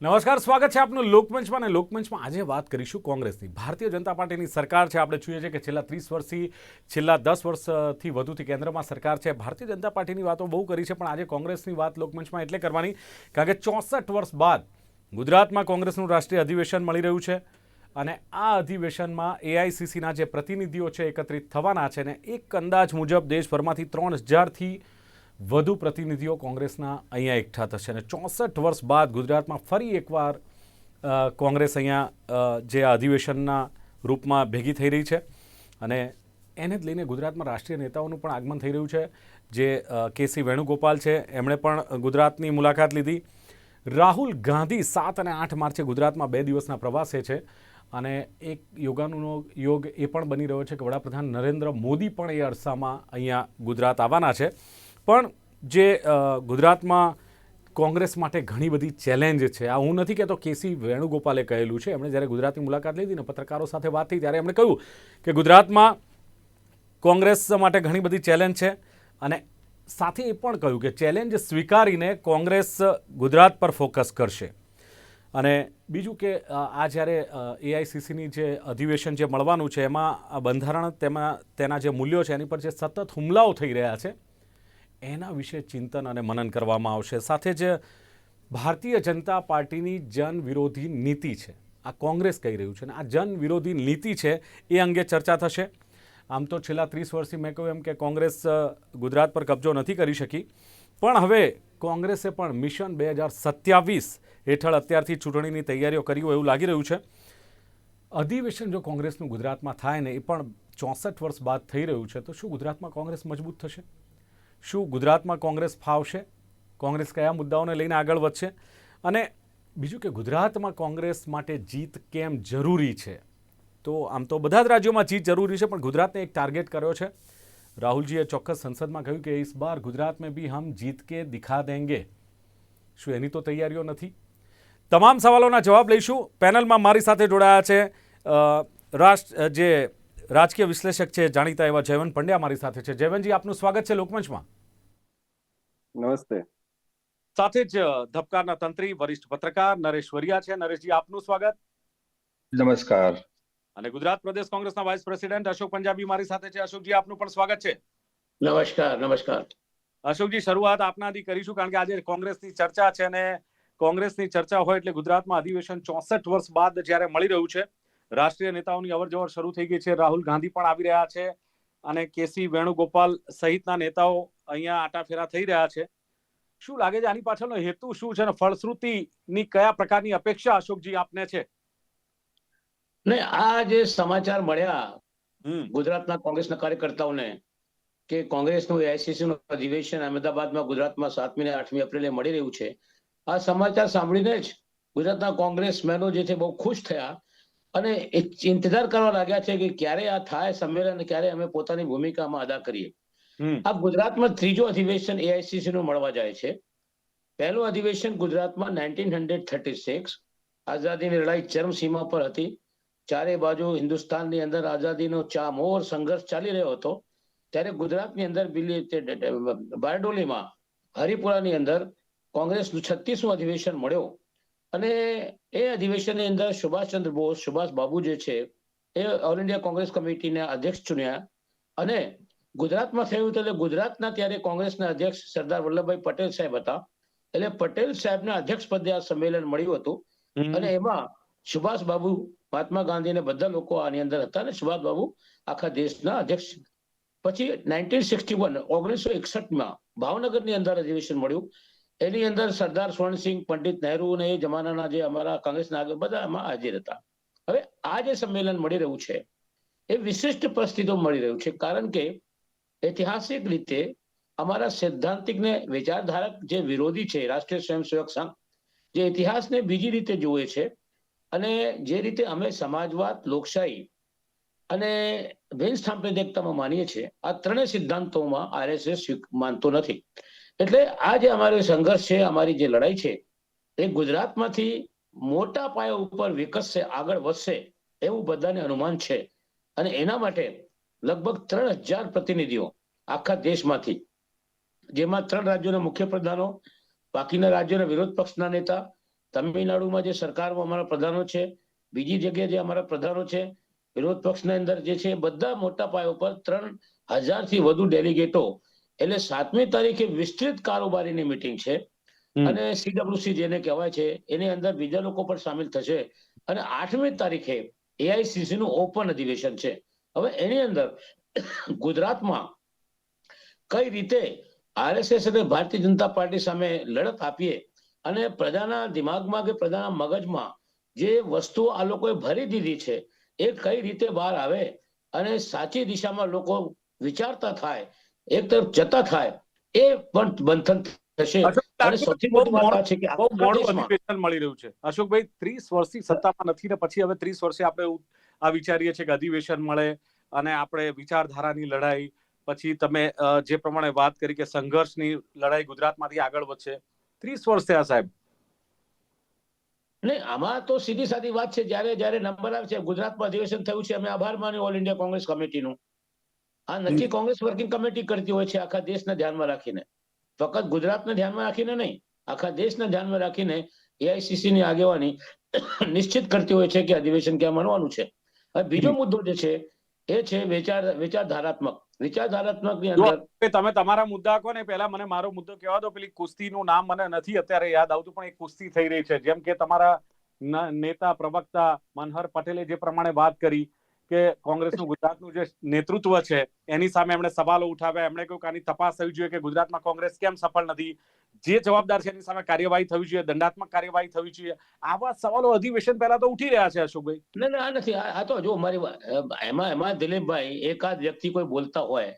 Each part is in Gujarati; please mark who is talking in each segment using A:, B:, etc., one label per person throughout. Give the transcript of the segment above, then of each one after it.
A: નમસ્કાર, સ્વાગત છે આપનું લોકમંચમાં અને લોકમંચમાં આજે વાત કરીશું કોંગ્રેસની. ભારતીય જનતા પાર્ટીની સરકાર છે, આપણે જોઈએ છીએ કે છેલ્લા ત્રીસ વર્ષથી, છેલ્લા દસ વર્ષથી વધુથી કેન્દ્રમાં સરકાર છે. ભારતીય જનતા પાર્ટીની વાતો બહુ કરી છે, પણ આજે કોંગ્રેસની વાત લોકમંચમાં એટલે કરવાની, કારણ કે ચોસઠ વર્ષ બાદ ગુજરાતમાં કોંગ્રેસનું રાષ્ટ્રીય અધિવેશન મળી રહ્યું છે અને આ અધિવેશનમાં એઆઈસીસીના જે પ્રતિનિધિઓ છે, એકત્રિત થવાના છે ને એક અંદાજ મુજબ દેશભરમાંથી ત્રણ હજારથી વધુ પ્રતિનિધિઓ કોંગ્રેસના અહીંયા એકઠા થશે અને ચોસઠ વર્ષ બાદ ગુજરાતમાં ફરી એકવાર કોંગ્રેસ અહીંયા જે અધિવેશનના રૂપમાં ભેગી થઈ રહી છે. અને એને જ લઈને ગુજરાતમાં રાષ્ટ્રીય નેતાઓનું પણ આગમન થઈ રહ્યું છે. જે કેસી વેણુગોપાલ છે, એમણે પણ ગુજરાતની મુલાકાત લીધી. રાહુલ ગાંધી સાત અને આઠ માર્ચે ગુજરાતમાં બે દિવસના પ્રવાસે છે. અને એક યોગાનુનો યોગ એ પણ બની રહ્યો છે કે વડાપ્રધાન નરેન્દ્ર મોદી પણ એ અરસામાં અહીંયા ગુજરાત આવવાના છે. પણ જે ગુજરાતમાં કોંગ્રેસ માટે ઘણી બધી ચેલેન્જ છે. આ હું નથી કહેતો કેસી વેણુગોપાલે કહેલું છે. એમણે જ્યારે ગુજરાતની મુલાકાત લીધી ને પત્રકારો સાથે વાત થઈ ત્યારે એમણે કહ્યું કે ગુજરાતમાં કોંગ્રેસ માટે ઘણી બધી ચેલેન્જ છે અને સાથે એ પણ કહ્યું કે ચેલેન્જ સ્વીકારીને કોંગ્રેસ ગુજરાત પર ફોકસ કરશે. અને બીજું કે આ જ્યારે એઆઈસીસીની જે અધિવેશન જે મળવાનું છે, એમાં બંધારણ તેમાં, તેના જે મૂલ્યો છે, એની પર જે સતત હુમલાઓ થઈ રહ્યા છે એના વિશે ચિંતન અને મનન કરવામાં આવશે. સાથે જ ભારતીય જનતા પાર્ટીની જન વિરોધી નીતિ છે. આ કોંગ્રેસ કહી રહ્યું છે અને આ જન વિરોધી નીતિ છે એ અંગે ચર્ચા થશે. આમ તો છેલ્લા ત્રીસ વર્ષથી મેં કહ્યું એમ કે કોંગ્રેસ ગુજરાત પર કબજો નથી કરી શકી. પણ હવે કોંગ્રેસે પણ મિશન બે હજાર સત્યાવીસ હેઠળ અત્યારથી ચૂંટણીની તૈયારીઓ કરી હોય એવું લાગી રહ્યું છે. અધિવેશન જો કોંગ્રેસનું ગુજરાતમાં થાય ને એ પણ ચોસઠ વર્ષ બાદ થઈ રહ્યું છે, તો શું ગુજરાતમાં કોંગ્રેસ મજબૂત થશે? શું ગુજરાતમાં કોંગ્રેસ ફાવશે? કોંગ્રેસ કયા મુદ્દાઓને લઈને આગળ વધશે? અને બીજું કે ગુજરાતમાં કોંગ્રેસ માટે જીત કેમ જરૂરી છે? તો આમ તો બધા જ રાજ્યોમાં જીત જરૂરી છે, પણ ગુજરાતને એક ટાર્ગેટ કર્યો છે. રાહુલજીએ ચોક્કસ સંસદમાં કહ્યું કે ઇસ બાર ગુજરાત મેં ભી હમ જીત કે દિખા દેંગે. શું એની તો તૈયારીઓ નથી? તમામ સવાલોના જવાબ લઈશું. પેનલમાં મારી સાથે જોડાયા છે રાષ્ટ્ર, જે રાજકીય વિશ્લેષક છે જાણીતા એવા જયવંત પંડ્યા મારી સાથે છે. જયવંતજી આપનું સ્વાગત છે લોકમંચમાં.
B: નમસ્તે.
A: સાથે જ ધબકારના તંત્રી વરિષ્ઠ પત્રકાર નરેશ વરિયા છે. નરેશજી આપનું સ્વાગત.
B: નમસ્કાર.
A: અને ગુજરાત પ્રદેશ કોંગ્રેસના વાઇસ પ્રેસિડેન્ટ અશોક પંજાબી મારી સાથે છે. અશોકજી આપનું પણ સ્વાગત છે.
C: નમસ્કાર નમસ્કાર.
A: અશોકજી શરૂઆત આપનાથી કરીશું કારણ કે આજે કોંગ્રેસની ચર્ચા છે અને કોંગ્રેસની ચર્ચા હોય એટલે ગુજરાતમાં અધિવેશન ચોસઠ વર્ષ બાદ જ્યારે મળી રહ્યું છે રાષ્ટ્રીય નેતાઓની અવરજવર શરૂ થઈ ગઈ છે. રાહુલ ગાંધી પણ આવી રહ્યા છે અને કેસી વેણુગોપાલ સહિતના નેતાઓ અહીંયા આટાફેરા થઈ રહ્યા છે. શું લાગે છે આની પાછળનો હેતુ શું છે અને ફળશ્રુતિની કયા પ્રકારની અપેક્ષા અશોકજી આપને છે?
C: ને આ જે સમાચાર મળ્યા ગુજરાતના કોંગ્રેસના કાર્યકર્તાઓને કે કોંગ્રેસનું એઆઈસીસીનું અધિવેશન અમદાવાદમાં ગુજરાતમાં સાતમી ને આઠમી એપ્રિલે મળી રહ્યું છે. આ સમાચાર સાંભળીને જ ગુજરાતના કોંગ્રેસમેનો જે છે બહુ ખુશ થયા. અને ઇંતજાર કરવા લાગ્યા છે કે ક્યારે આ થાય સંમેલન ક્યારે અમે પોતાની ભૂમિકામાં અદા કરીએ. આ ગુજરાતમાં ત્રીજો અધિવેશન એઆઈસીસી નું મળવા જાય છે. પહેલું અધિવેશન ગુજરાતમાં નાઇન્ટીન હંડ્રેડ થર્ટી સિક્સ આઝાદીની લડાઈ ચરમસીમા પર હતી. ચારે બાજુ હિન્દુસ્તાનની અંદર આઝાદીનો ચામોર સંઘર્ષ ચાલી રહ્યો હતો. ત્યારે ગુજરાતની અંદર બારડોલીમાં હરિપુરાની અંદર કોંગ્રેસનું છત્રીસમું અધિવેશન મળ્યો. અને એ અધિવેશનની અંદર સુભાષચંદ્ર બોઝ સુભાષ બાબુ જે છે એ ઓલ ઇન્ડિયા કોંગ્રેસ કમિટીના અધ્યક્ષ ચૂન્યા અને ગુજરાતમાં થયું એટલે ગુજરાતના ત્યારે કોંગ્રેસના અધ્યક્ષ સરદાર વલ્લભભાઈ પટેલ સાહેબ હતા. એટલે પટેલ સાહેબના અધ્યક્ષ પદે આ સંમેલન મળ્યું હતું. અને એમાં સુભાષ બાબુ મહાત્મા ગાંધી અને બધા લોકો આની અંદર હતા અને સુભાષ બાબુ આખા દેશના અધ્યક્ષ પછી નાઇન્ટીન સિક્સટી વન ઓગણીસો એકસઠમાં ભાવનગરની અંદર અધિવેશન મળ્યું. એની અંદર સરદાર સ્વર્ણસિંહ પંડિત નહેરુ અને જમાનાના જે અમારા કોંગ્રેસના આગળ બધા હાજર હતા. હવે આ જે સંમેલન મળી રહ્યું છે, એ વિશિષ્ટ પરિસ્થિતિઓ મળી રહ્યું છે, કારણ કે ઐતિહાસિક રીતે અમારા સૈદ્ધાંતિક ને વિચારધારક જે વિરોધી છે, રાષ્ટ્રીય સ્વયંસેવક સંઘ, જે ઇતિહાસને બીજી રીતે જુએ છે અને જે રીતે અમે સમાજવાદ, લોકશાહી અને બિન સાંપ્રદાયિકતામાં માનીએ છીએ, આ ત્રણેય સિદ્ધાંતોમાં આરએસએસ માનતો નથી. એટલે આ જે અમારો સંઘર્ષ છે, અમારી જે લડાઈ છે, એ ગુજરાતમાંથી મોટા પાયા ઉપર વિકસશે, આગળ વધશે એવું બધાને અનુમાન છે. અને એના માટે લગભગ ત્રણ હજાર પ્રતિનિધિઓ આખા દેશમાંથી, જેમાં ત્રણ રાજ્યોના મુખ્ય પ્રધાનો, બાકીના રાજ્યોના વિરોધ પક્ષના નેતા, તમિલનાડુમાં જે સરકારમાં અમારા પ્રધાનો છે, બીજી જગ્યાએ જે અમારા પ્રધાનો છે, વિરોધ પક્ષના અંદર જે છે બધા મોટા પાયા ઉપર ત્રણ હજારથી વધુ ડેલિગેટો એટલે સાતમી તારીખે વિસ્તૃત કારોબારીની મિટિંગ છે. અને સીડબ્લ્યુસી જેને કહેવાય છે એની અંદર બીજા લોકો પણ સામેલ થશે. અને આઠમી તારીખે એઆઈસીસી નું ઓપન અધિવેશન છે. હવે એની અંદર ગુજરાતમાં કઈ રીતે આરએસએસ અને ભારતીય જનતા પાર્ટી સામે લડત આપીએ અને પ્રજાના દિમાગમાં કે પ્રજાના મગજમાં જે વસ્તુઓ આ લોકોએ ભરી દીધી છે એ કઈ રીતે બહાર આવે અને સાચી દિશામાં લોકો વિચારતા થાય એક તરફ જતા થાય એ પણ બંધન થશે. અને સૌથી મોટી વાત છે કે
A: મળી રહ્યું છે. અશોકભાઈ ત્રીસ વર્ષથી સત્તામાં નથી ને પછી હવે ત્રીસ વર્ષે આપણે આ વિચારીએ છીએ કે અધિવેશન મળે અને આપણે વિચારધારાની લડાઈ પછી તમે જે પ્રમાણે વાત કરી કે સંઘર્ષની લડાઈ ગુજરાતમાંથી આગળ વધશે. ત્રીસ વર્ષ થયા સાહેબ.
C: નહીં આમાં તો સીધી સાદી વાત છે. જ્યારે જ્યારે નંબર આવે છે ગુજરાતમાં અધિવેશન થયું છે. અમે આભાર માન્યો ઓલ ઇન્ડિયા કોંગ્રેસ કમિટીનું આ નક્કી કોંગ્રેસ વર્કિંગ કમિટી કરતી હોય છે આખા દેશને ધ્યાનમાં રાખીને. ફક્ત ગુજરાતને ધ્યાનમાં રાખીને નહીં આખા દેશને ધ્યાનમાં રાખીને એઆઈસીસી ની આગેવાની નિશ્ચિત કરતી હોય છે કે અધિવેશન ક્યાં મળવાનું છે. હવે બીજો મુદ્દો જે છે એ છે વિચાર વિચારધારાત્મક.
A: વિચારધારાત્મકની
C: અંદર
A: તમે તમારા મુદ્દા કહો ને પહેલા મને મારો મુદ્દો કહેવા દો પેલી કુસ્તી નું નામ મને નથી અત્યારે યાદ આવતું પણ એક કુસ્તી થઈ રહી છે. જેમ કે તમારા નેતા પ્રવક્તા મનહર પટેલે જે પ્રમાણે વાત કરી કે કોંગ્રેસનું ગુજરાતનું જે નેતૃત્વ છે, એની સામે એમણે સવાલો ઉઠાવ્યા, એમણે કહ્યું કે આની તપાસ થવી જોઈએ કે ગુજરાતમાં કોંગ્રેસ કેમ સફળ નથી. જે જવાબદાર છે એની સામે કાર્યવાહી થવી જોઈએ, દંડાત્મક કાર્યવાહી થવી જોઈએ. આવા સવાલો અધિવેશન પહેલા તો ઉઠી રહ્યા છે અશોકભાઈ.
C: ના ના, આ નથી. આ તો જો મારી એમાં એમાં દિલીપભાઈ એકાદ વ્યક્તિ કોઈ બોલતા હોય,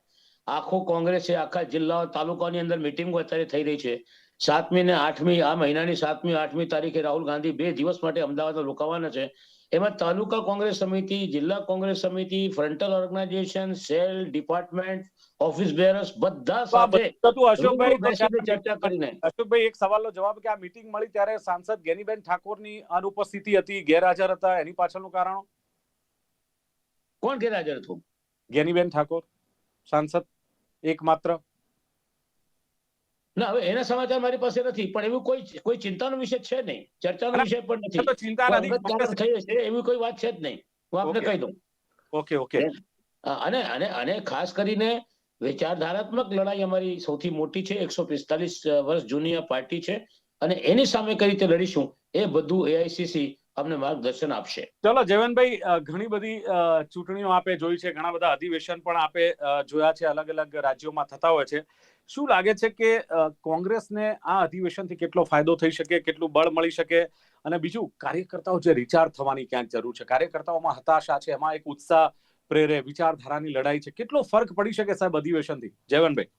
C: આખો કોંગ્રેસ છે, આખા જિલ્લા તાલુકાની અંદર મિટિંગો અત્યારે થઈ રહી છે. સાતમી ને આઠમી, આ મહિનાની સાતમી, આઠમી તારીખે રાહુલ ગાંધી બે દિવસ માટે અમદાવાદમાં રોકાવાના છે. એમાં તાલુકા કોંગ્રેસ સમિતિ જિલ્લા કોંગ્રેસ સમિતિ frontal organisation cell department office bearers બધા સાથે
A: અશોકભાઈ
C: ચર્ચા કરીને.
A: અશોકભાઈ એક સવાલનો જવાબ કે આ મીટિંગ મળી ત્યારે સાંસદ ગેનીબેન ઠાકોરની અનુપસ્થિતિ હતી ગેરહાજર હતા એની પાછળનું કારણ?
C: કોણ ગેરહાજર હતું?
A: ગેનીબેન ઠાકોર સાંસદ એકમાત્ર?
C: ના હવે એના સમાચાર મારી પાસે નથી પણ એવું કોઈ કોઈ ચિંતાનો વિષય છે નહીં. ચર્ચાનો વિષય પણ નથી.
A: ચિંતા નથી
C: એવી કોઈ વાત છે જ નહીં. હું આપને કહી દઉં.
A: Okay okay.
C: અને અને અને ખાસ કરીને વિચારધારાત્મક લડાઈ અમારી સૌથી મોટી છે એકસો પિસ્તાલીસ વર્ષ જૂની આ પાર્ટી છે. અને એની સામે કઈ રીતે લડીશું એ બધું એઆઈસીસી અમને માર્ગદર્શન આપશે.
A: ચલો જયવંતભાઈ ઘણી બધી ચૂંટણીઓ આપે જોઈ છે, ઘણા બધા અધિવેશન પણ આપે જોયા છે, અલગ અલગ રાજ્યોમાં થતા હોય છે. શું લાગે છે કે કોંગ્રેસને આ અધિવેશનથી કેટલો ફાયદો થઈ શકે, કેટલું બળ મળી શકે? અને બીજું, કાર્યકર્તાઓ જે રિચાર્જ થવાની ક્યાંક જરૂર છે? કાર્યકર્તાઓમાં હતાશા છે, એમાં એક ઉત્સાહ, પ્રેરે વિચારધારાની લડાઈ છે. કેટલો ફરક પડી શકે સાહેબ અધિવેશનથી? જયવંતભાઈ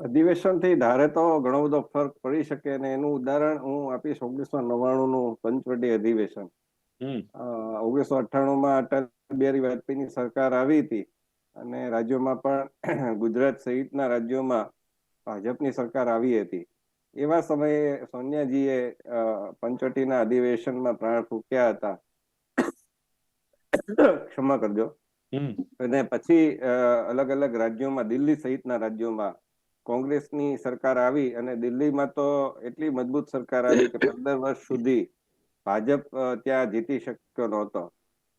B: અધિવેશનથી ધારે તો ઘણો બધો ફરક પડી શકે અને એનું ઉદાહરણ હું આપીશ ઓગણીસો નવ્વાણું નું પંચવટી અધિવેશન. ઓગણીસો અઠ્ઠાણું માં અટલ બિહારી વાજપેયીની સરકાર આવી હતી અને રાજ્યોમાં પણ ગુજરાત સહિતના રાજ્યોમાં ભાજપની સરકાર આવી હતી. એવા સમયે સોનિયાજીએ પંચવટીના અધિવેશનમાં પ્રાણ ફૂક્યા હતા. ક્ષમા કરજો. અને પછી અલગ અલગ રાજ્યોમાં દિલ્હી સહિતના રાજ્યોમાં કોંગ્રેસની સરકાર આવી અને દિલ્હીમાં તો એટલી મજબૂત સરકાર આવી કે પંદર વર્ષ સુધી ભાજપ ત્યાં જીતી શક્યો નહોતો.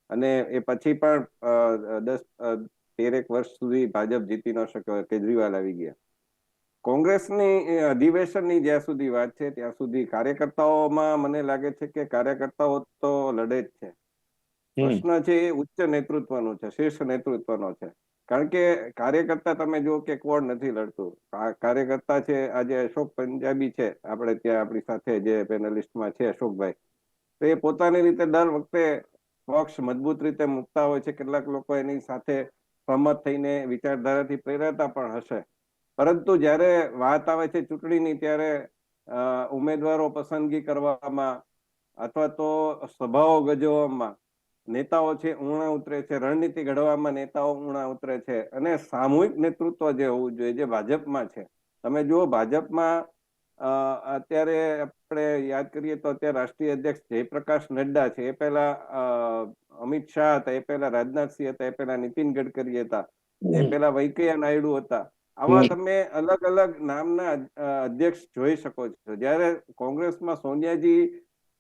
B: અને એ પછી પણ દસ તેરેક વર્ષ સુધી ભાજપ જીતી ન શક્યો કેજરીવાલ આવી ગયા. કોંગ્રેસની અધિવેશનની જ્યાં સુધી વાત છે ત્યાં સુધી કાર્યકર્તાઓમાં મને લાગે છે કે કાર્યકર્તાઓ તો લડે જ છે. પ્રશ્ન છે એ ઉચ્ચ નેતૃત્વનો છે શીર્ષ નેતૃત્વનો છે. કારણ કે કાર્યકર્તા તમે જુઓ કે કોણ નથી લડતું. કાર્યકર્તા છે, આજે અશોક પંજાબી છે, આપણે ત્યાં આપણી સાથે જે પેનલિસ્ટમાં છે અશોકભાઈ. તો એ પોતાની રીતે દર વખતે પક્ષ મજબૂત રીતે મૂકતા હોય છે, કેટલાક લોકો એની સાથે સહમત થઈને વિચારધારાથી પ્રેરાતા પણ હશે. પરંતુ જ્યારે વાત આવે છે ચૂંટણીની, ત્યારે ઉમેદવારો પસંદગી કરવામાં અથવા તો સભાઓ ગજવવામાં નેતાઓ છે ઊણા ઉતરે છે રણનીતિ ઘડવામાં નેતાઓ ઊણા ઉતરે છે અને સામૂહિક નેતૃત્વ જે હોવું જોઈએ જે ભાજપમાં છે. તમે જુઓ ભાજપમાં અત્યારે આપણે યાદ કરીએ તો અત્યારે રાષ્ટ્રીય અધ્યક્ષ જયપ્રકાશ નડ્ડા છે. એ પહેલા અમિત શાહ હતા એ પહેલા રાજનાથસિંહ હતા એ પહેલા નીતિન ગડકરી હતા એ પહેલા વૈકૈયા નાયડુ હતા. આવા તમે અલગ અલગ નામના અધ્યક્ષ જોઈ શકો છો. જ્યારે કોંગ્રેસમાં સોનિયાજી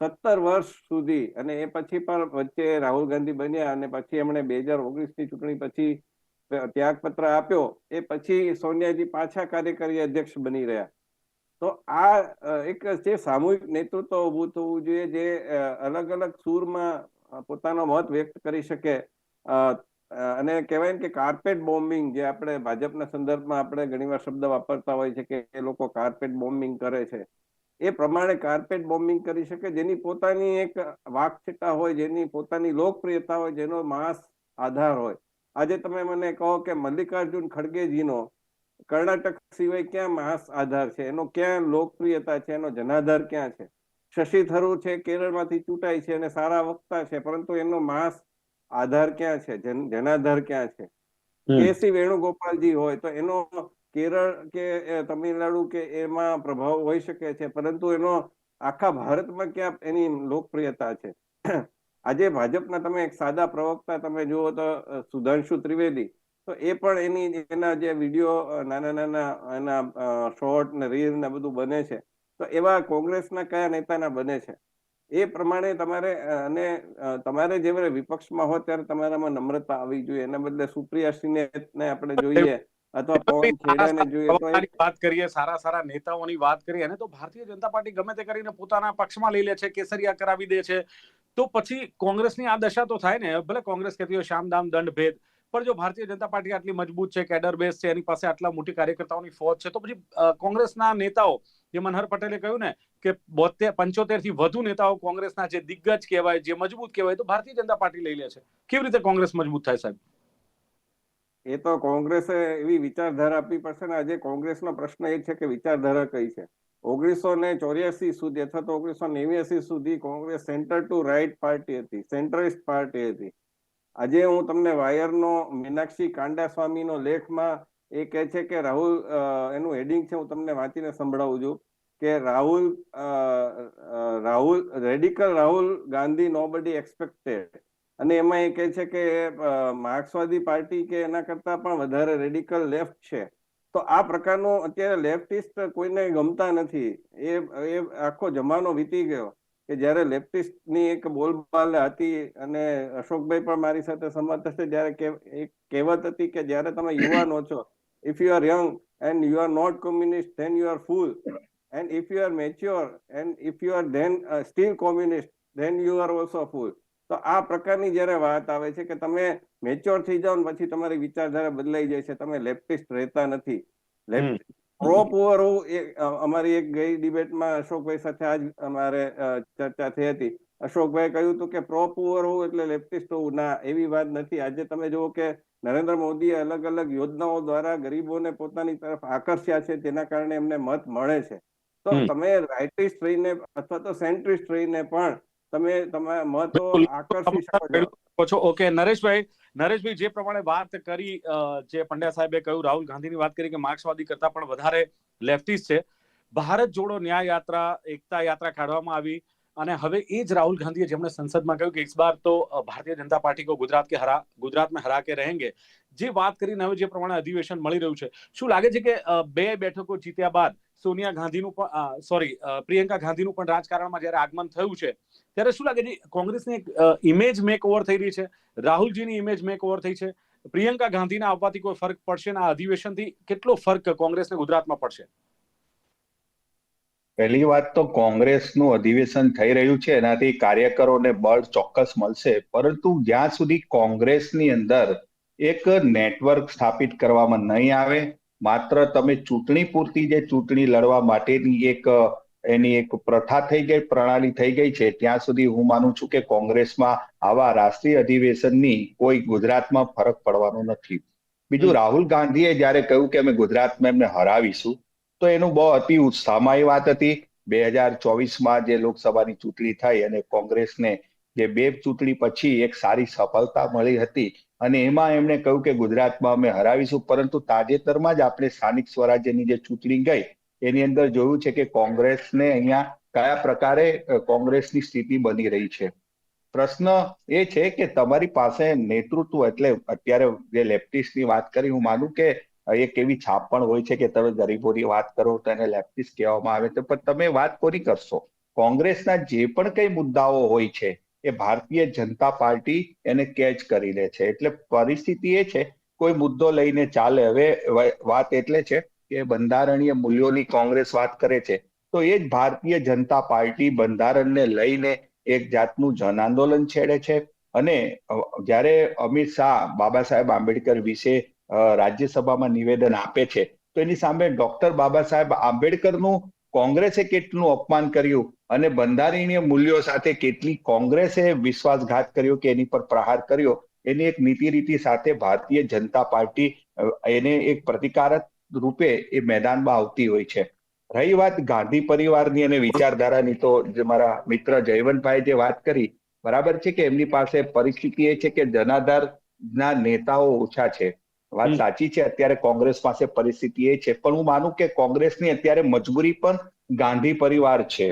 B: સત્તર વર્ષ સુધી. અને એ પછી પણ વચ્ચે રાહુલ ગાંધી બન્યા અને પછી એમણે બે હજાર ઓગણીસની ચૂંટણી પછી ત્યાગપત્ર આપ્યો. એ પછી સોનિયાજી પાછા કાર્યકારી અધ્યક્ષ બની રહ્યા. તો આ એક જે સામૂહિક નેતૃત્વ ઉભું થવું જોઈએ, જે અલગ અલગ સૂરમાં પોતાનો મત વ્યક્ત કરી શકે. અને કહેવાય ને કે કાર્પેટ બોમ્બિંગ જે આપણે ભાજપના સંદર્ભમાં આપણે ઘણીવાર શબ્દ વાપરતા હોય છે કે એ લોકો કાર્પેટ બોમ્બિંગ કરે છે. એ પ્રમાણે કાર્પેટ બોમ્બિંગ કરી શકે જેની પોતાની એક વાકછટા હોય જેની પોતાની લોકપ્રિયતા હોય જેનો માસ આધાર હોય. આજે તમે મને કહો કે મલ્લિકાર્જુન ખડગેજીનો કર્ણાટક સિવાય ક્યાં માસ આધાર છે? એનો ક્યાં લોકપ્રિયતા છે? એનો જનાધાર ક્યાં છે? શશી થરૂર છે કેરળમાંથી ચૂંટાય છે અને સારા વક્તા છે પરંતુ એનો માસ આધાર ક્યાં છે? જનાધાર ક્યાં છે? કેસી વેણુગોપાલજી હોય તો એનો કેરળ કે તમિલનાડુ કે એમાં પ્રભાવ હોઈ શકે છે, પરંતુ એનો આખા ભારતમાં ક્યાં એની લોકપ્રિયતા છે. આજે ભાજપના તમે એક સાદા પ્રવક્તા તમે જુઓ તો સુધાંશુ ત્રિવેદી. તો એ પણ એની, એના જે વીડિયો નાના નાના, એના શોર્ટ ને રીલ ને બધું બને છે. તો એવા કોંગ્રેસના કયા નેતાના બને છે? એ પ્રમાણે તમારે અને તમારે જે વિપક્ષમાં હો ત્યારે તમારામાં નમ્રતા આવવી જોઈએ. એના બદલે સુપ્રિયા ને આપણે જોઈએ. અથવા પવન ખેડાને જોઈએ તો
A: વાત કરીએ સારા સારા નેતાઓની વાત કરીએ અને તો ભારતીય જનતા પાર્ટી ગમે તે કરીને પોતાના પક્ષમાં લઈ લે છે કેસરિયા કરાવી દે છે. તો પછી કોંગ્રેસની આ દશા તો થાય ને ભલે કોંગ્રેસ કહેતી હોય શામદામ દંડ ભેદ પણ જો ભારતીય જનતા પાર્ટી આટલી મજબૂત છે કેડર બેસ છે એની પાસે આટલા મોટી કાર્યકર્તાઓની ફોજ છે તો પછી કોંગ્રેસના નેતાઓ જે મનહર પટેલે કહ્યું ને કે બોતેર પંચોતેરથી વધુ નેતાઓ કોંગ્રેસના જે દિગ્ગજ કહેવાય જે મજબૂત કહેવાય તો ભારતીય જનતા પાર્ટી લઈ લે છે. કેવી રીતે કોંગ્રેસ મજબૂત થાય સાહેબ?
B: એ તો કોંગ્રેસે એવી વિચારધારા આપવી પડશે ને, આજે કોંગ્રેસનો પ્રશ્ન એ છે કે વિચારધારા કઈ છે? ઓગણીસો ને ચોર્યાસી સુધી અથવા તો ઓગણીસો નેવ્યાસી સુધી Congress centre to right party હતી સેન્ટ્રિસ્ટ પાર્ટી હતી. આજે હું તમને વાયરનો મીનાક્ષી કાંડાસ્વામીનો લેખમાં એ કહે છે કે રાહુલ એનું હેડિંગ છે, હું તમને વાંચીને સંભળાવું છું કે Rahul Rahul, radical Rahul Gandhi nobody expected અને એમાં એ કહે છે કે માર્ક્સવાદી પાર્ટી કે એના કરતા પણ વધારે રેડિકલ લેફ્ટ છે. તો આ પ્રકારનું અત્યારે લેફ્ટિસ્ટ કોઈને ગમતા નથી. એ એ આખો જમાનો વીતી ગયો કે જ્યારે લેફ્ટિસ્ટની એક બોલબાલ હતી અને અશોકભાઈ પણ મારી સાથે સંમત હશે જ્યારે એક કહેવત હતી કે જ્યારે તમે યુવાનો છો if you are young and you are not communist then you are fool and if you are mature and if you are then still communist then you are also fool તો આ પ્રકારની જ્યારે વાત આવે છે કે તમે મેચ્યોર થઈ જાઓ ને પછી તમારી વિચારધારા બદલાઈ જાય છે તમે લેફ્ટિસ્ટ રહેતા નથી. લેફ્ટ પ્રો પુઅર અમારી એક ગઈ ડિબેટમાં અશોકભાઈ સાથે આજ અમારે ચર્ચા થઈ હતી. અશોકભાઈ કહ્યું હતું કે પ્રો પુઅર હોવું એટલે લેફ્ટિસ્ટ હોવું ના એવી વાત નથી. આજે તમે જુઓ કે નરેન્દ્ર મોદીએ અલગ અલગ યોજનાઓ દ્વારા ગરીબોને પોતાની તરફ આકર્ષ્યા છે તેના કારણે એમને મત મળે છે. તો તમે રાઇટિસ્ટ રહીને અથવા તો સેન્ટ્રિસ્ટ રહીને પણ તમે તમે
A: મહત્વ
B: આકર્ષી શકો છો.
A: ઓકે નરેશભાઈ નરેશભાઈ જે પ્રમાણે વાત કરી જે પંડ્યા સાહેબે કહ્યું રાહુલ ગાંધીની વાત કરી કે માર્ક્સવાદી કરતા પણ વધારે લેફ્ટિસ્ટ છે ભારત જોડો ન્યાય યાત્રા એકતા યાત્રા કાઢવામાં આવી અને હવે એ જ રાહુલ ગાંધીએ જેમણે સંસદમાં કહ્યું કે એક બાર તો ભારતીય જનતા પાર્ટી કો ગુજરાત કે હરા ગુજરાતમાં હરા કે રહેંગે. જે વાત કરીને હવે જે પ્રમાણે અધિવેશન મળી રહ્યું છે શું લાગે છે કે બે બેઠકો જીત્યા બાદ સોનિયા ગાંધીનું પણ સોરી પ્રિયંકા ગાંધીનું પણ રાજકારણમાં જ્યારે આગમન થયું છે, ત્યારે શું લાગે છે, કોંગ્રેસની એક ઇમેજ મેક ઓવર થઈ રહી છે? રાહુલજીની ઇમેજ મેક ઓવર થઈ છે. પ્રિયંકા ગાંધીના આવવાથી કોઈ ફરક પડશે આ અધિવેશનથી કેટલો ફરક કોંગ્રેસને ગુજરાતમાં પડશે?
D: પહેલી વાત તો કોંગ્રેસનું અધિવેશન થઈ રહ્યું છે, એનાથી કાર્યકરોને બળ ચોક્કસ મળશે, પરંતુ જ્યાં સુધી કોંગ્રેસની અંદર એક નેટવર્ક સ્થાપિત કરવામાં નહીં આવે માત્ર તમે ચૂંટણી પૂરતી જે ચૂંટણી લડવા માટેની એક એની એક પ્રથા થઈ ગઈ પ્રણાલી થઈ ગઈ છે ત્યાં સુધી હું માનું છું કે કોંગ્રેસમાં આવા રાષ્ટ્રીય અધિવેશનની કોઈ ગુજરાતમાં ફરક પડવાનો નથી. બીજું રાહુલ ગાંધીએ જયારે કહ્યું કે અમે ગુજરાતમાં એમને હરાવીશું તો એનું બહુ અતિ ઉત્સાહમાં વાત હતી. બે હજાર ચોવીસમાં જે લોકસભાની ચૂંટણી થઈ અને કોંગ્રેસને જે બે ચૂંટણી પછી એક સારી સફળતા મળી હતી અને એમાં એમણે કહ્યું કે ગુજરાતમાં અમે હરાવીશું, પરંતુ તાજેતરમાં જ આપણે સ્થાનિક સ્વરાજ્યની જે ચૂંટણી ગઈ, એની અંદર જોયું છે કે કોંગ્રેસને અહીંયા કયા પ્રકારે કોંગ્રેસની સ્થિતિ બની રહી છે. પ્રશ્ન એ છે કે તમારી પાસે નેતૃત્વ એટલે અત્યારે જે લેફ્ટિસ્ટની વાત કરી, હું માનું કે એક એવી છાપ પણ હોય છે કે તમે ગરીબોની વાત કરો તો એને લેફ્ટિસ્ટ કહેવામાં આવે તો પણ તમે વાત કોની કરશો? કોંગ્રેસના જે પણ કઈ મુદ્દાઓ હોય છે એ ભારતીય જનતા પાર્ટી એને કેચ કરી લે છે. એટલે પરિસ્થિતિ એ છે, કોઈ મુદ્દો લઈને ચાલે. હવે વાત એટલે છે કે બંધારણીય મૂલ્યોની કોંગ્રેસ વાત કરે છે, તો એ જ ભારતીય જનતા પાર્ટી બંધારણને લઈને એક જાતનું જન આંદોલન છેડે છે. અને જ્યારે અમિત શાહ બાબા સાહેબ આંબેડકર વિશે રાજ્યસભામાં નિવેદન આપે છે, તો એની સામે ડોક્ટર બાબા સાહેબ આંબેડકરનું કોંગ્રેસે કેટલું અપમાન કર્યું અને બંધારણીય મૂલ્યો સાથે કેટલી કોંગ્રેસે વિશ્વાસઘાત કર્યો કે એની પર પ્રહાર કર્યો, એની એક નીતિ રીતિ સાથે ભારતીય જનતા પાર્ટી એને એક પ્રતિકારક રૂપે એ મેદાનમાં આવતી હોય છે. રહી વાત ગાંધી પરિવારની અને વિચારધારાની તો મારા મિત્ર જયવંતભાઈ જે વાત કરી, બરાબર છે કે એમની પાસે પરિસ્થિતિ એ છે કે જનાધાર ના નેતાઓ ઓછા છે. વાત સાચી છે અત્યારે કોંગ્રેસ પાસે પરિસ્થિતિ એ છે પણ હું માનું કે કોંગ્રેસની અત્યારે મજબૂરી પણ ગાંધી પરિવાર છે.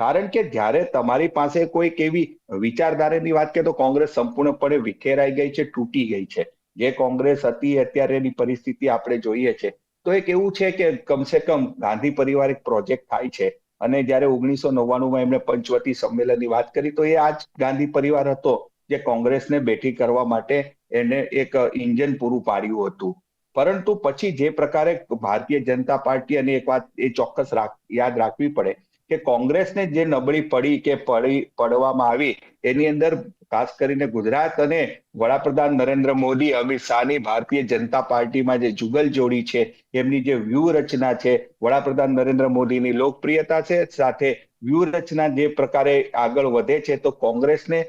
D: કારણ કે જ્યારે તમારી પાસે કોઈક એવી વિચારધારાની વાત કે તો કોંગ્રેસ સંપૂર્ણપણે વિખેરાઈ ગઈ છે તૂટી ગઈ છે. જે કોંગ્રેસ હતી અત્યારેની પરિસ્થિતિ આપણે જોઈએ છે. તો એક એવું છે કે કમસે કમ ગાંધી પરિવાર એક પ્રોજેક્ટ થાય છે અને જ્યારે ઓગણીસો નવ્વાણુંમાં એમણે પંચવટી સંમેલનની વાત કરી તો એ આજ ગાંધી પરિવાર હતો. જે કોંગ્રેસને બેઠી કરવા માટે એને એક ઇન્જન પૂરું પાડ્યું હતું. પરંતુ પછી જે પ્રકારે ભારતીય જનતા પાર્ટી અને એક વાત એ ચોક્કસ યાદ રાખવી પડે કે કોંગ્રેસને જે નબળી પડી કે પડી, પડવામાં આવી, એની અંદર ખાસ કરીને ગુજરાત અને વડાપ્રધાન નરેન્દ્ર મોદી, અમિત શાહની ભારતીય જનતા પાર્ટીમાં જે જુગલ જોડી છે, એમની જે વ્યૂહરચના છે, વડાપ્રધાન નરેન્દ્ર મોદીની લોકપ્રિયતા છે, સાથે વ્યૂહરચના જે પ્રકારે આગળ વધે છે, તો કોંગ્રેસને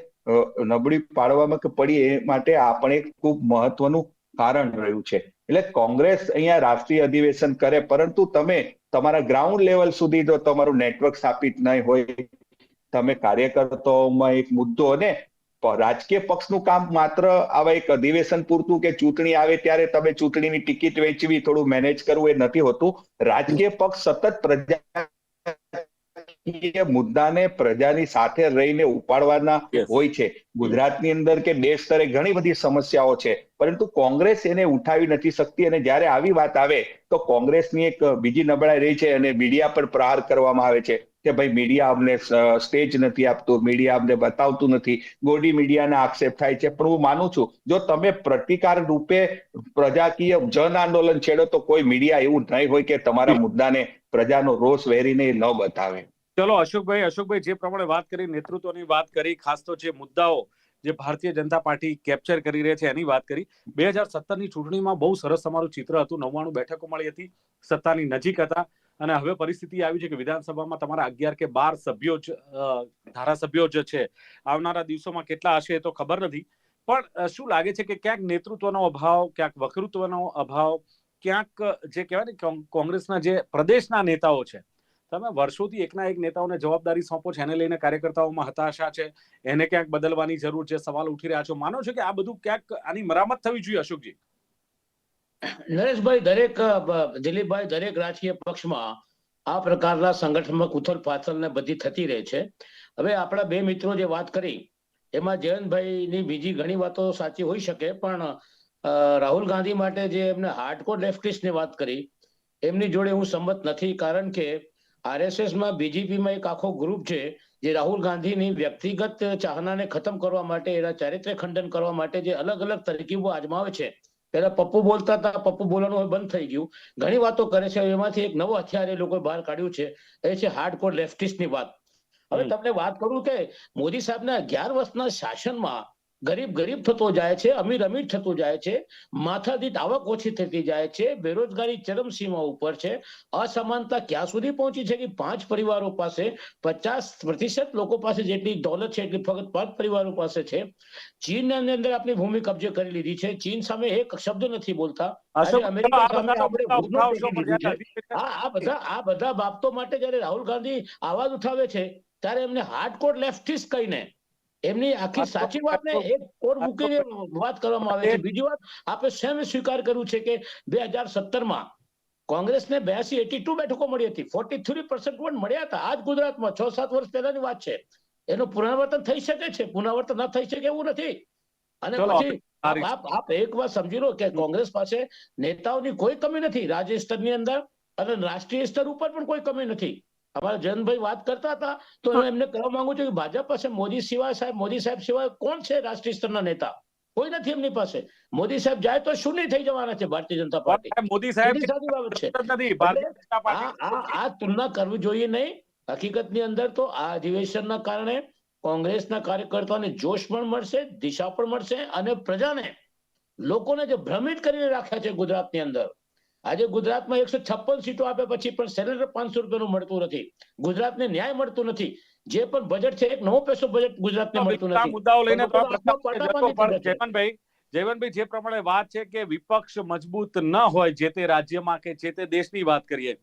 D: નબળી પાડવામાં કે પડી એ માટે આ પણ એક ખૂબ મહત્વનું કારણ રહ્યું છે. એટલે કોંગ્રેસ અહીંયા રાષ્ટ્રીય અધિવેશન કરે, પરંતુ તમે તમારા ગ્રાઉન્ડ લેવલ સુધી જો તમારું નેટવર્ક સ્થાપિત નહીં હોય, તમે કાર્યકર્તાઓમાં એક મુદ્દો અને રાજકીય પક્ષનું કામ માત્ર આવા એક અધિવેશન પૂરતું કે ચૂંટણી આવે ત્યારે તમે ચૂંટણીની ટિકિટ વેચવી, થોડું મેનેજ કરવું એ નથી હોતું. રાજકીય પક્ષ સતત પ્રજા મુદ્દાને પ્રજાની સાથે રહીને ઉપાડવાના હોય છે. ગુજરાતની અંદર કે દેશ સ્તરે ઘણી બધી સમસ્યાઓ છે. પરંતુ કોંગ્રેસ એને ઉઠાવી નથી શકતી અને જ્યારે આવી વાત આવે તો કોંગ્રેસની એક બીજી નબળાઈ રહી છે અને મીડિયા પર પ્રહાર કરવામાં આવે છે કે ભાઈ મીડિયા અમને સ્ટેજ નથી આપતું મીડિયા અમને બતાવતું નથી. ગોડી મીડિયાના આક્ષેપ થાય છે. પણ હું માનું છું જો તમે પ્રતિકાર રૂપે પ્રજાકીય જન આંદોલન છેડો તો કોઈ મીડિયા એવું નહીં હોય કે તમારા મુદ્દાને પ્રજાનો રોષ વેરીને ન બતાવે.
A: ચલો, અશોકભાઈ અશોકભાઈ, જે પ્રમાણે વાત કરી, નેતૃત્વની વાત કરી, ખાસ તો જે મુદ્દાઓ જે ભારતીય જનતા પાર્ટી કેપ્ચર કરી રહી છે, એની વાત કરી. બે હજાર સત્તરની ચૂંટણીમાં બહુ સરસ તમારું ચિત્ર હતું. નવ્વાણું બેઠકો મળી હતી, સત્તાની નજીક હતા. અને હવે પરિસ્થિતિ આવી છે કે વિધાનસભામાં તમારા અગિયાર કે બાર સભ્યો જ ધારાસભ્યો જ છે. આવનારા દિવસોમાં કેટલા હશે એ તો ખબર નથી. પણ શું લાગે છે કે ક્યાંક નેતૃત્વનો અભાવ, ક્યાંક વકૃત્વનો અભાવ, ક્યાંક જે કહેવાય ને કોંગ્રેસના જે પ્રદેશના નેતાઓ છે તમે વર્ષોથી એકના એક નેતાઓને જવાબદારી સોંપો છો, એને લઈને કાર્યકર્તાઓમાં હતાશા છે, એને ક્યાંક બદલવાની જરૂર છે, સવાલ ઉઠી રહ્યા છો. માનો છો કે આ બધું ક્યાંક આની મરામત થવી જોઈએ અશોકજી?
C: નરેશભાઈ, દરેક દિલીપભાઈ, દરેક રાજકીય પક્ષમાં આ પ્રકારના સંગઠનમાં ઉથલ પાથલ ને બધી થતી રહે છે. હવે આપણા બે મિત્રો જે વાત કરી, એમાં જયંતભાઈની બીજી ઘણી વાતો સાચી હોઈ શકે, પણ રાહુલ ગાંધી માટે જે એમને હાર્ડકોર લેફ્ટિસ્ટની વાત કરી, એમની જોડે હું સંમત નથી, કારણ કે આરએસએસમાં બીજેપીમાં એક આખો ગ્રુપ છે જે રાહુલ ગાંધીની વ્યક્તિગત ચાહનાને ખતમ કરવા માટે એના ચારિત્ર્ય ખંડન કરવા માટે જે અલગ અલગ તરકીબો આજમાવે છે. પેલા પપ્પુ બોલતા હતા પપ્પુ બોલવાનું બંધ થઈ ગયું. ઘણી વાતો કરે છે એમાંથી એક નવો હથિયાર એ લોકોએ બહાર કાઢ્યું છે. એ છે હાર્ડકોર લેફ્ટિસ્ટની વાત. હવે તમને વાત કરું કે મોદી સાહેબના અગિયાર વર્ષના શાસનમાં ગરીબ ગરીબ થતો જાય છે અમીર અમીર થતો જાય છે માથાદીઠ આવક ઓછી થતી જાય છે બેરોજગારી ચરમસીમા ઉપર છે અસમાનતા ક્યાં સુધી પહોંચી છે કે પાંચ પરિવારો પાસે પચાસ પ્રતિશત લોકો પાસે જેટલી દોલત છે એટલી ફક્ત પાંચ પરિવારો પાસે છે. ચીનની અંદર આપણી ભૂમિ કબજે કરી લીધી છે. ચીન સામે એક શબ્દ નથી બોલતા.
A: આ બધા
C: આ બધા બાબતો માટે જયારે રાહુલ ગાંધી આવાજ ઉઠાવે છે ત્યારે એમને હાર્ડકોર લેફ્ટિસ્ટ કહીને એમની આખી સાચી વાતને એક કોર મૂકીને વાત કરવામાં આવે છે. બીજી વાત આપે સ્વયં સ્વીકાર કર્યું છે કે બે હજાર સત્તરમાં કોંગ્રેસને બ્યાસી એટી ટુ બેઠકો મળી હતી. ફોર્ટી થ્રી પર્સન્ટ વોટ મળ્યા હતા. આજ ગુજરાતમાં છ સાત વર્ષ પહેલાની વાત છે. એનું પુનરાવર્તન થઈ શકે છે? પુનરાવર્તન ન થઈ શકે એવું નથી. અને પછી આપ આપ એક વાત સમજી લો કે કોંગ્રેસ પાસે નેતાઓની કોઈ કમી નથી. રાજ્ય સ્તરની અંદર અને રાષ્ટ્રીય સ્તર ઉપર પણ કોઈ કમી નથી. અમારા જયંતભાઈ વાત કરતા હતા તો હું. એમને કહેવા માંગુ છું કે ભાજપ પાસે મોદી સિવાય સાહેબ મોદી સાહેબ સિવાય કોણ છે રાષ્ટ્રીય સ્તરના નેતા? કોઈ નથી એમની પાસે. મોદી સાહેબ જાય તો શૂન્ય થઈ જવાના છે ભારતીય જનતા પાર્ટી.
A: મોદી સાહેબ
C: બાબત છે. આ તુલના કરવી જોઈએ નહીં. હકીકતની અંદર તો આ અધિવેશનના કારણે કોંગ્રેસના કાર્યકર્તાઓને જોશ પણ મળશે દિશા પણ મળશે અને પ્રજાને લોકોને જે ભ્રમિત કરીને રાખ્યા છે ગુજરાતની અંદર આજે ગુજરાતમાં એકસો છપ્પન સીટો આપ્યા પછી પણ સિલિન્ડર પાંચસો રૂપિયાનું મળતું નથી. ગુજરાતને ન્યાય મળતું નથી. જે પણ બજેટ છે એક નવો પૈસો બજેટ ગુજરાતને મળતું નથી.
A: મુદ્દાઓ લઈને જયવંતભાઈ જયવંતભાઈ જે પ્રમાણે વાત છે કે વિપક્ષ મજબૂત ન હોય જે તે રાજ્યમાં કે જે તે દેશની વાત કરીએ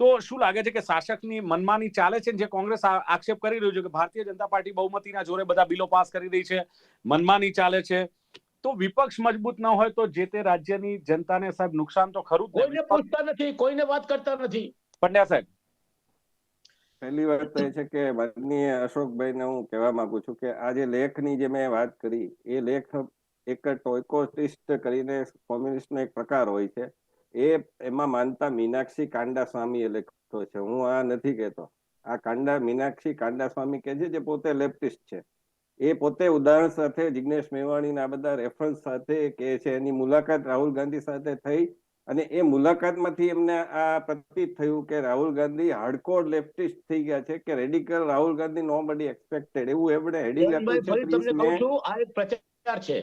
A: તો શું લાગે છે કે શાસકની મનમાની ચાલે છે જે કોંગ્રેસ આક્ષેપ કરી રહ્યું છે કે ભારતીય જનતા પાર્ટી બહુમતીના જોરે બધા બિલો પાસ કરી રહી છે મનમાની ચાલે છે? તો વિપક્ષ મજબૂત ન હોય તો જે તે રાજ્યની જનતાને સાહેબ નુકસાન તો ખરું
C: કોઈને પૂછતા નથી કોઈને વાત કરતા નથી.
A: પંડ્યા સાહેબ.
B: પહેલી વાત તો એ છે કે માનનીય અશોકભાઈને હું કહેવા માંગુ છું કે આ જે લેખની જે મેં વાત કરી એ લેખ એક ટોયકોટિસ્ટ કરીને કોમ્યુનિસ્ટનો એક પ્રકાર હોય છે. એ એમાં માનતા મીનાક્ષી કાંડા સ્વામી લખતો છે. હું આ નથી કહેતો. આ કાંડા મીનાક્ષી કાંડા સ્વામી કે છે જે પોતે લેફ્ટિસ્ટ છે. એ પોતે ઉદાહરણ સાથે જિજ્ઞેશ મેવાણીના આ બધા રેફરન્સ સાથે કે છે એની મુલાકાત રાહુલ ગાંધી સાથે થઈ અને એ મુલાકાતમાંથી એમને આ પ્રતીત થયું કે રાહુલ ગાંધી હાર્ડકોર લેફ્ટિસ્ટ થઈ ગયા છે કે radical Rahul Gandhi nobody expected એવું એમણે હેડિંગ આપ્યું છે
C: ફરી
B: 30
C: તમને કહું
B: મે.
C: છું આ એક પ્રચાર છે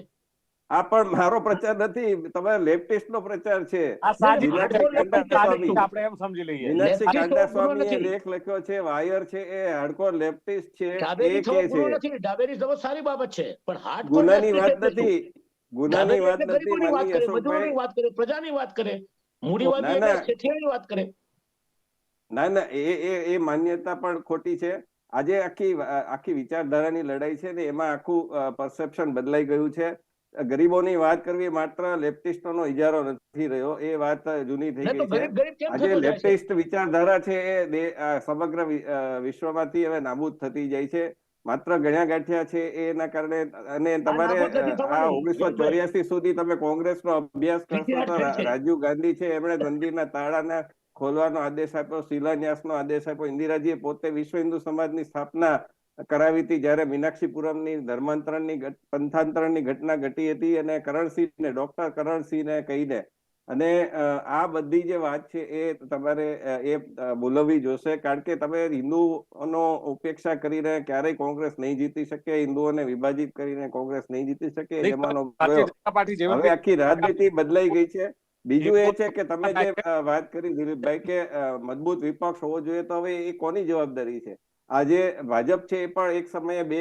B: આ પણ મારો પ્રચાર નથી તમે લેફ્ટિસ્ટ નો પ્રચાર છે.
A: આપણે એમ સમજી લઈએ.
B: મીનાક્ષી કાંડા. લેખ લખ્યો છે વાયર છે એ હાર્ડકોર લેફ્ટિસ્ટ છે એ કે છે.
C: ડાબેરી તો સારી બાબત છે પણ હાર્ડકોર
B: ગુનાની વાત નથી. ગુનાની વાત નથી
C: માની વાત કરે
B: અશોકભાઈ.
C: વાત કરે પ્રજાની વાત કરે
B: ના,
C: મૂડીવાદી
B: ના.
C: એટલે છેઠિયાની વાત કરે.
B: ના ના એ એ એ માન્યતા પણ ખોટી છે. આજે આખી આખી વિચારધારાની લડાઈ છે ને એમાં આખું પરસેપ્શન બદલાઈ ગયું છે. ગરીબોની વાત કરવી માત્ર લેફ્ટિસ્ટોનો ઇજારો નથી રહ્યો. એ વાત જૂની થઈ ગઈ છે. આજે લેફ્ટિસ્ટ વિચારધારા છે એ સમગ્ર વિશ્વમાંથી હવે નાબૂદ થતી જાય છે. માત્ર ગણ્યા ગાંઠ્યા છે એના કારણે અને તમારે. આ ઓગણીસો ચોર્યાસી સુધી તમે કોંગ્રેસનો અભ્યાસ કરશો તો. રાજીવ ગાંધી છે એમણે મંદિરના તાળાના ખોલવાનો આદેશ આપ્યો શિલાન્યાસનો આદેશ આપ્યો. ઇન્દિરાજીએ પોતે વિશ્વ હિન્દુ સમાજની સ્થાપના કરાવી હતી જ્યારે મીનાક્ષીપુરમની ધર્માંતરણની પંથાંતરણની ઘટના ઘટી હતી અને કરણસિંહને ડોક્ટર કરણસિંહને કહીને અને આ બધી જે વાત છે એ તમારે એ બોલવવી જોશે. કારણ કે તમે હિન્દુઓનો ઉપેક્ષા કરીને ક્યારેય કોંગ્રેસ નહીં જીતી શકે હિન્દુઓને વિભાજિત કરીને કોંગ્રેસ નહીં જીતી શકે જમાનો હવે આખી રાજનીતિ બદલાઈ ગઈ છે. બીજું એ છે કે તમે જે વાત કરી દિલીપભાઈ કે મજબૂત વિપક્ષ હોવો જોઈએ તો હવે એ કોની જવાબદારી છે? આજે ભાજપ છે એ પણ એક સમયે બે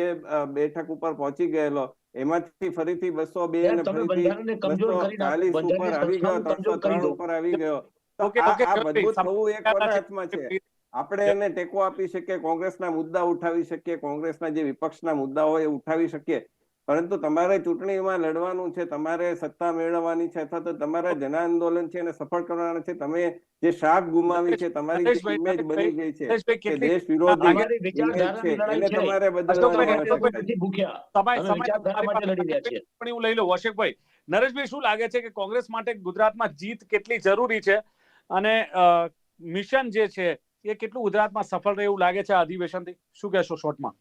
B: બેઠક ઉપર પહોંચી ગયેલો. એમાંથી ફરીથી બસો બે
C: અને
B: ફરીથી બસો ચાલીસ ઉપર આવી ગયો ત્રણસો ત્રણ ઉપર આવી ગયો. તો આ મજબૂત થવું એક હાથમાં છે. આપણે એને ટેકો આપી શકીએ કોંગ્રેસના મુદ્દા ઉઠાવી શકીએ કોંગ્રેસના જે વિપક્ષના મુદ્દા હોય એ ઉઠાવી શકીએ. પરંતુ તમારે ચૂંટણીમાં લડવાનું છે તમારે સત્તા મેળવવાની છે અથવા તો તમારા જન આંદોલન છે એને સફળ કરવાના છે તમે જે શાખ ગુમાવી છે તમારી
A: નરેશભાઈ,
B: ઇમેજ બની ગઈ છે કે દેશ વિરોધી છે એને તમારે
A: અશોકભાઈ, અશોકભાઈ. પણ હું લઈ લઉં વશેકભાઈ નરેશભાઈ શું લાગે છે કે કોંગ્રેસ માટે ગુજરાતમાં જીત કેટલી જરૂરી છે? અને અ, મિશન જે છે એ કેટલું ગુજરાતમાં સફળ રહે એવું લાગે છે આ અધિવેશનથી? શું કહેશો શોર્ટમાં?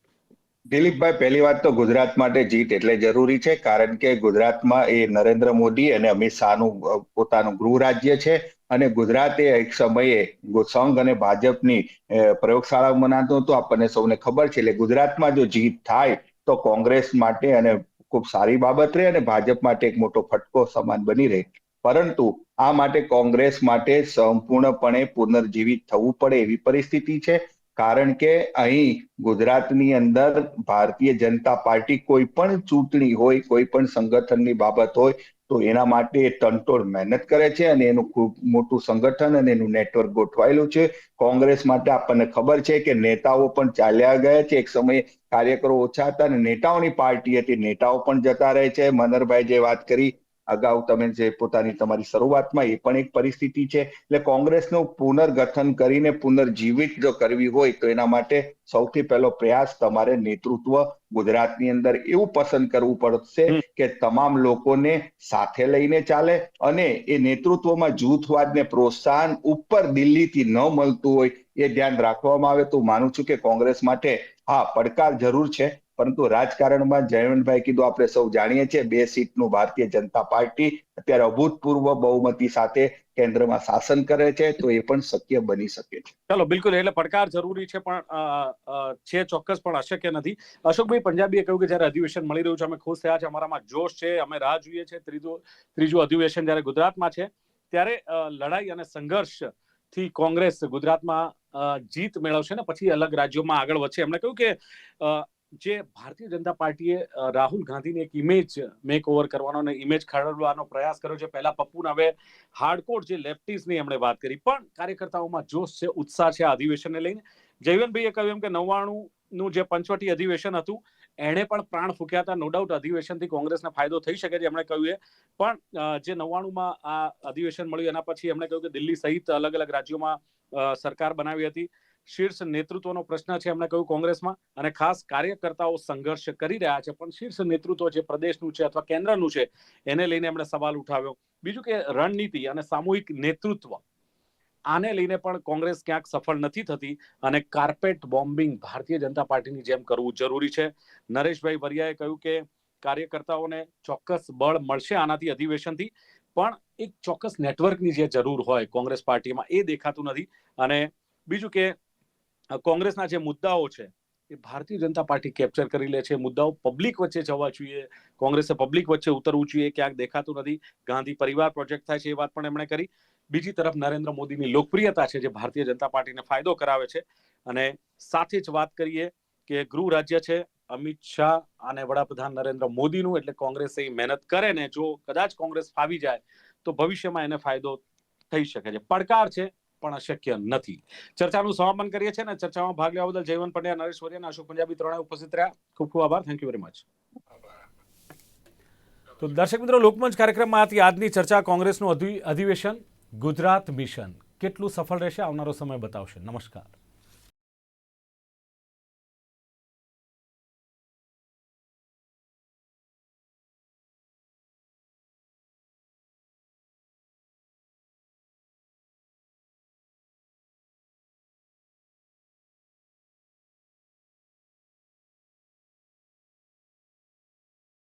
D: દિલીપભાઈ, પહેલી વાત તો ગુજરાત માટે જીત એટલે જરૂરી છે, કારણ કે ગુજરાતમાં એ નરેન્દ્ર મોદી અને અમિત શાહનું પોતાનું ગૃહ રાજ્ય છે અને ગુજરાત એ એક સમયે સંઘ અને ભાજપની પ્રયોગશાળા મનાતું હતું. આપણને સૌને ખબર છે, એટલે ગુજરાતમાં જો જીત થાય તો કોંગ્રેસ માટે અને ખૂબ સારી બાબત રહે અને ભાજપ માટે એક મોટો ફટકો સમાન બની રહે. પરંતુ આ માટે કોંગ્રેસ માટે સંપૂર્ણપણે પુનર્જીવિત થવું પડે એવી પરિસ્થિતિ છે. કારણ કે અહીં ગુજરાતની અંદર ભારતીય જનતા પાર્ટી કોઈ પણ ચૂંટણી હોય, કોઈ પણ સંગઠનની બાબત હોય, તો એના માટે તનતોડ મહેનત કરે છે અને એનું ખૂબ મોટું સંગઠન અને એનું નેટવર્ક ગોઠવાયેલું છે. કોંગ્રેસ માટે આપણને ખબર છે કે નેતાઓ પણ ચાલ્યા ગયા છે. એક સમયે કાર્યકરો ઓછા હતા અને નેતાઓની પાર્ટી હતી. નેતાઓ પણ જતા રહે છે. મનરભાઈ જે વાત કરી અગાઉ તમે જે પોતાની તમારી શરૂઆતમાં એ પણ એક પરિસ્થિતિ છે. એટલે કોંગ્રેસનું પુનર્ગઠન કરીને પુનર્જીવિત જો કરવી હોય તો એના માટે સૌથી પહેલો પ્રયાસ તમારે નેતૃત્વ ગુજરાતની અંદર એવું પસંદ કરવું પડશે કે તમામ લોકોને સાથે લઈને ચાલે અને એ નેતૃત્વમાં જૂથવાદને પ્રોત્સાહન ઉપર દિલ્હીથી ન મળતું હોય એ ધ્યાન રાખવામાં આવે તો માનું છું કે કોંગ્રેસ માટે હા પડકાર જરૂર છે. પરંતુ રાજકારણમાં જયવંતભાઈ કીધું, આપણે સૌ જાણીએ છીએ, બે સીટનું ભારતીય જનતા પાર્ટી અત્યારે અભૂતપૂર્વ બહુમતી સાથે કેન્દ્રમાં શાસન કરે છે, તો એ પણ શક્ય બની શકે છે.
A: ચાલો, બિલકુલ, એટલે પડકાર જરૂરી છે પણ છે ચોક્કસ, પણ અશક્ય નથી. અશોકભાઈ પંજાબીએ કહ્યું કે જ્યારે અધિવેશન મળી રહ્યું છે, અમે ખુશ થયા છે, અમારામાં જોશ છે, અમે રાહ જોઈએ છે. ત્રીજું ત્રીજું અધિવેશન જ્યારે ગુજરાતમાં છે, ત્યારે લડાઈ અને સંઘર્ષથી કોંગ્રેસ ગુજરાતમાં જીત મેળવશે ને, પછી અલગ રાજ્યોમાં આગળ વધશે. એમણે કહ્યું કે જે ભારતીય જનતા પાર્ટીએ રાહુલ ગાંધીની એક ઇમેજ મેક ઓવર કરવાનો અને ઇમેજ ખરડવાનો પ્રયાસ કર્યો છે. પહેલા પપ્પુને હવે હાર્ડકોર જે લેફ્ટિસ્ટની એમણે વાત કરી. પણ કાર્યકર્તાઓમાં જોશ છે, ઉત્સાહ છે આ અધિવેશનને લઈને. જયવંતભાઈએ કહ્યું એમ કે નવ્વાણું નું જે પંચવટી અધિવેશન હતું, એણે પણ પ્રાણ ફૂક્યા હતા. નો ડાઉટ અધિવેશનથી કોંગ્રેસને ફાયદો થઈ શકે છે એમણે કહ્યું પણ જે નવ્વાણુંમાં આ અધિવેશન મળ્યું એના પછી એમણે કહ્યું કે દિલ્હી સહિત અલગ અલગ રાજ્યોમાં સરકાર બનાવી હતી. શીર્ષ નેતૃત્વનો પ્રશ્ન છે એમણે કહ્યું કોંગ્રેસમાં અને ખાસ કાર્યકર્તાઓ સંઘર્ષ કરી રહ્યા છે. પણ શીર્ષ નેતૃત્વ જે પ્રદેશનું છે અથવા કેન્દ્રનું છે, એને લઈને એમણે સવાલ ઉઠાવ્યો. બીજું કે રણનીતિ અને સામૂહિક નેતૃત્વ, આને લઈને પણ કોંગ્રેસ ક્યાંક સફળ નથી થતી અને કાર્પેટ બોમ્બિંગ ભારતીય જનતા પાર્ટીની જેમ કરવું જરૂરી છે. નરેશભાઈ વરિયાએ કહ્યું કે કાર્યકર્તાઓને ચોક્કસ બળ મળશે આનાથી અધિવેશનથી, પણ એક ચોક્કસ નેટવર્કની જે જરૂર હોય કોંગ્રેસ પાર્ટીમાં એ દેખાતું નથી. અને બીજું કે કોંગ્રેસના જે મુદ્દાઓ છે, એ ભારતીય જનતા પાર્ટી કેપ્ચર કરી લે છે. મુદ્દાઓ પબ્લિક વચ્ચે જવા જોઈએ. કોંગ્રેસે પબ્લિક વચ્ચે ઉતરવું જોઈએ. ક્યાંક દેખાતું નથી. ગાંધી પરિવાર પ્રોજેક્ટ થાય છે એ વાત પણ એમણે કરી. બીજી તરફ નરેન્દ્ર મોદીની લોકપ્રિયતા છે જે ભારતીય જનતા પાર્ટીને ફાયદો કરાવે છે. અને સાથે જ વાત કરીએ કે ગૃહ રાજ્ય છે. અમિત શાહ અને વડાપ્રધાન નરેન્દ્ર મોદીનું, એટલે કોંગ્રેસ એ મહેનત કરે ને જો કદાચ કોંગ્રેસ ફાવી જાય, તો ભવિષ્યમાં એને ફાયદો થઈ શકે છે. પડકાર છે પણ અશક્ય નથી. ચર્ચાનું સમાપન કરીએ છીએ અને ચર્ચામાં ભાગ લેવા બદલ જયવંત પંડ્યા, નરેશ વરિયા અને અશોક પંજાબી ત્રણે ઉપસ્થિત રહ્યા. ખૂબ ખૂબ આભાર. થેન્ક યુ વેરી મચ તો દર્શક મિત્રો, લોકમંચ કાર્યક્રમમાં હતી આજની ચર્ચા કોંગ્રેસનું અધિ- અધિવેશન, ગુજરાત મિશન. કેટલું સફળ રહેશે આવનારો સમય બતાવશે. નમસ્કાર.